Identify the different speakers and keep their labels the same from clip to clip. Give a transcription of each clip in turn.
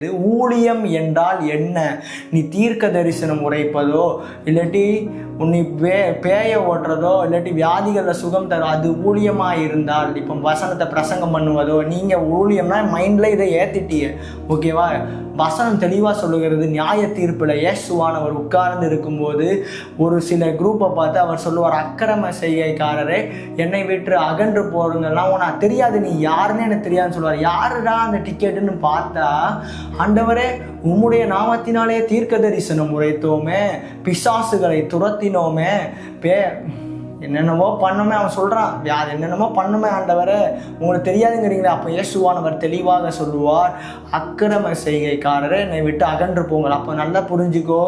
Speaker 1: இது ஊழியம் என்றால் என்ன? நீ தீர்க்க தரிசனம் உரைப்பதோ இல்லாட்டி உன்னை பே பேய ஓட்டுறதோ இல்லாட்டி வியாதிகளில் சுகம் தரும் அது ஊழியமாக இருந்தால் இப்போ வசனத்தை பிரசங்கம் பண்ணுவதோ நீங்கள் ஊழியம்னா மைண்டில் இதை ஏற்றிட்டிய ஓகேவா வசனம் தெளிவாக சொல்லுகிறது நியாய தீர்ப்பில் இயேசுவானவர் உட்கார்ந்து இருக்கும்போது ஒரு சில குரூப்பை பார்த்து அவர் சொல்லுவார் அக்கிரம செய்கைக்காரரே என்னை விட்டு அகன்று போறீங்கலாம் உனக்கு தெரியாது. நீ யாருன்னு எனக்கு தெரியாதுன்னு சொல்லுவார். யாருடா அந்த டிக்கெட்டுன்னு பார்த்தா ஆண்டவரே உம்முடைய நாமத்தினாலே தீர்க்க தரிசனம் உரைத்தோமே பிசாசுகளை துரத்தினோமே. பே என்னென்னமோ பண்ணுமே அவன் சொல்கிறான் அது என்னென்னமோ பண்ணுமே ஆண்டவர். உங்களுக்கு தெரியாதுங்கிறீங்களே அப்போ இயேசுவானவர் தெளிவாக சொல்லுவார். அக்கிரம செய்கைக்காரரை என்னை விட்டு அகன்று போங்கள். அப்போ நல்லா புரிஞ்சுக்கோ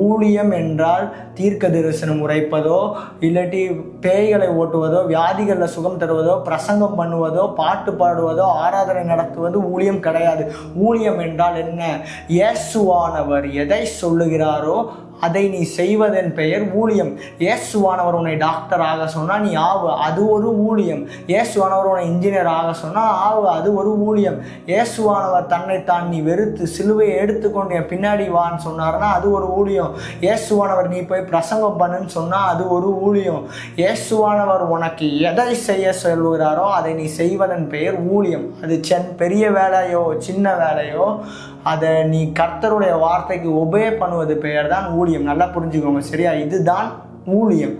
Speaker 1: ஊழியம் என்றால் தீர்க்க தரிசனம் உரைப்பதோ இல்லாட்டி பேய்களை ஓட்டுவதோ வியாதிகளில் சுகம் தருவதோ பிரசங்கம் பண்ணுவதோ பாட்டு பாடுவதோ ஆராதனை நடத்துவது ஊழியம் கிடையாது. ஊழியம் என்றால் என்ன? இயேசுவானவர் எதை சொல்லுகிறாரோ அதை நீ செய்வதன் பெயர் ஊழியம். இயேசுவானவர் உன்னை டாக்டர் ஆக சொன்னால் நீ ஆவு அது ஒரு ஊழியம். இயேசுவானவர் உன்னை இன்ஜினியர் ஆக சொன்னால் ஆவு அது ஒரு ஊழியம். இயேசுவானவர் தன்னைத்தான் நீ வெறுத்து சிலுவையை எடுத்துக்கொண்டு என் பின்னாடி வான்னு சொன்னார்னா அது ஒரு ஊழியம். இயேசுவானவர் நீ போய் பிரசங்கம் பண்ணுன்னு சொன்னால் அது ஒரு ஊழியம். இயேசுவானவர் உனக்கு எதை செய்ய சொல்கிறாரோ அதை நீ செய்வதன் பெயர் ஊழியம். அது சென் பெரிய வேலையோ சின்ன வேலையோ அதை நீ கர்த்தருடைய வார்த்தைக்கு ஒபே பண்ணுவது பெயர் தான் ஊழியம். நல்லா புரிஞ்சுக்கோங்க சரியா? இதுதான் ஊழியம்.